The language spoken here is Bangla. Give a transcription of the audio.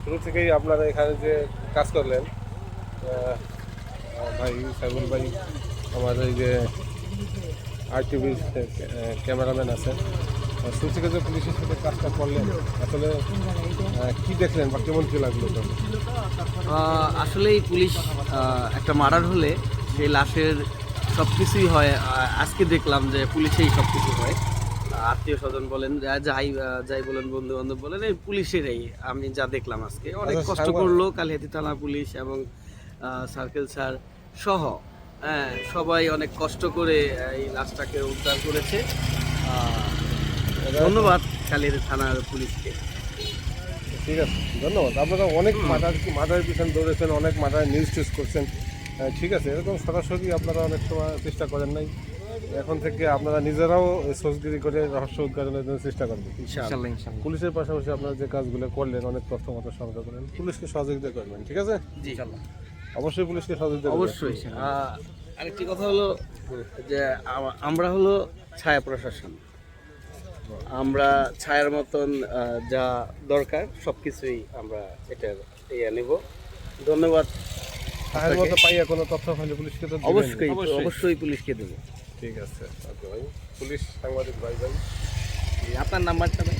শুরু থেকেই আপনারা এখানে যে কাজ করলেন ভাই সাইবুল ভাই আমাদের যে আর টিভির ক্যামেরাম্যান আহ, শুরু থেকে যে পুলিশের সাথে কাজটা করলেন আসলে কি দেখলেন বা কেমন কি লাগল আসলেই পুলিশ একটা মার্ডার হলে সেই লাশের সব কিছুই হয় আজকে দেখলাম যে পুলিশেই সব কিছু হয়। আত্মীয় স্বজন বলেন যাই যাই বলেন বন্ধু বান্ধব বলেন এই পুলিশেরই আমি যা দেখলাম আজকে। অনেক আচ্ছা, কষ্ট করল কালিহাতি থানা পুলিশ এবং সার্কেল স্যার সহ। হ্যাঁ সবাই অনেক কষ্ট করে এই লাশটাকে উদ্ধার করেছে। ধন্যবাদ কালিহাতি থানার পুলিশকে। ঠিক আছে ধন্যবাদ। আপনারা অনেক মার্ডার মার্ডারের পিছনে দৌড়েছেন অনেক মার্ডার নিউজ টিউজ করছেন। ঠিক আছে এরকম সরাসরি আপনারা অনেক সময় চেষ্টা করেন নাই। এখন থেকে আপনারা নিজেরাও সোজগিরি করে রহস্য উদ্ঘাটনের জন্য চেষ্টা করবেন। ইনশাআল্লাহ পুলিশের পাশাপাশি আপনারা যে কাজগুলো করলেন অনেক তথ্য মতো সংগ্রহ করেন পুলিশকে সহযোগিতা করবেন ঠিক আছে? অবশ্যই পুলিশকে সহযোগিতা অবশ্যই আরেকটি কথা হলো যে আমরা হলো ছায়া প্রশাসন। আমরা ছায়ার মতন আহ, যা দরকার সব কিছুই আমরা এটার ইয়ে নেব। ধন্যবাদ ছায়ার মতো পাইয়া কোনো তথ্য পাইলে পুলিশকে তো অবশ্যই। অবশ্যই পুলিশকে দেবো। ঠিক আছে ওকে ভাই। পুলিশ সাংবাদিক ভাই ভাই। আপনার নাম্বারটা ভাই?